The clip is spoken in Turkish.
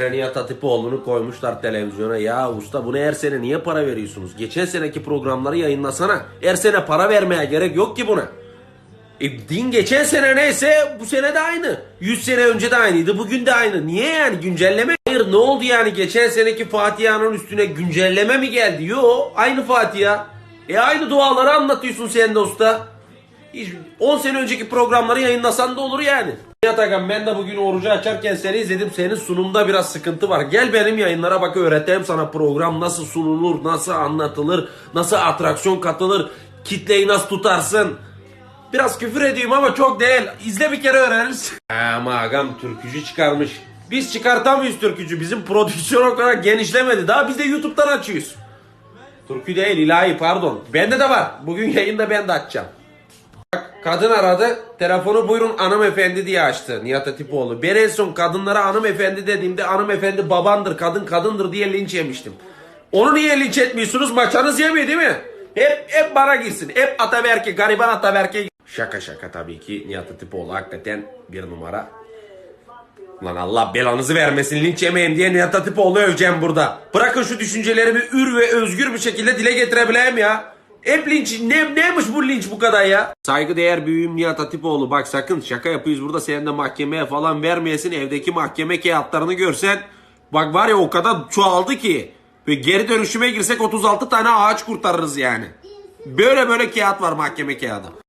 Nihat Hatipoğlu'nu koymuşlar televizyona. Ya usta buna her sene niye para veriyorsunuz? Geçen seneki programları yayınlasana. Her sene para vermeye gerek yok ki buna. E, din geçen sene neyse bu sene de aynı. 100 sene önce de aynıydı. Bugün de aynı. Niye yani güncelleme? Hayır ne oldu yani geçen seneki Fatiha'nın üstüne güncelleme mi geldi? Yo aynı Fatiha. E aynı duaları anlatıyorsun sen de usta. Hiç 10 sene önceki programları yayınlasan da olur yani. Agam ben de bugün orucu açarken seni izledim. Senin sunumda biraz sıkıntı var. Gel benim yayınlara bak öğreteyim sana program nasıl sunulur, nasıl anlatılır, nasıl atraksiyon katılır, kitleyi nasıl tutarsın. Biraz küfür edeyim ama çok değil. İzle bir kere öğreniriz. Ama agam türkücü çıkarmış. Biz çıkartamıyoruz türkücü. Bizim prodüksiyon o kadar genişlemedi. Daha biz de YouTube'dan açıyoruz. Türkü değil ilahi pardon. Bende de var. Bugün yayında ben de açacağım. Kadın aradı. Telefonu buyurun hanımefendi diye açtı Nihat Hatipoğlu. Ben en son kadınlara hanımefendi dediğimde hanımefendi babandır, kadın kadındır diye linç yemiştim. Onu niye linç etmiyorsunuz? Maçanız yemiyor değil mi? Hep, hep bana girsin. Hep Ataberk'e, gariban Ataberk'e. Şaka şaka tabii ki Nihat Hatipoğlu hakikaten bir numara. Lan Allah belanızı vermesin linç yemeyin diye Nihat Hatipoğlu öveceğim burada. Bırakın şu düşüncelerimi ür ve özgür bir şekilde dile getirebileyim ya. Hep linç ne, neymiş bu linç bu kadar ya? Saygıdeğer büyüğüm Nihat Hatipoğlu bak sakın şaka yapıyoruz burada senin de mahkemeye falan vermeyesin evdeki mahkeme kağıtlarını görsen bak var ya o kadar çoğaldı ki ve geri dönüşüme girsek 36 tane ağaç kurtarırız yani. Böyle böyle kağıt var mahkeme kağıdı.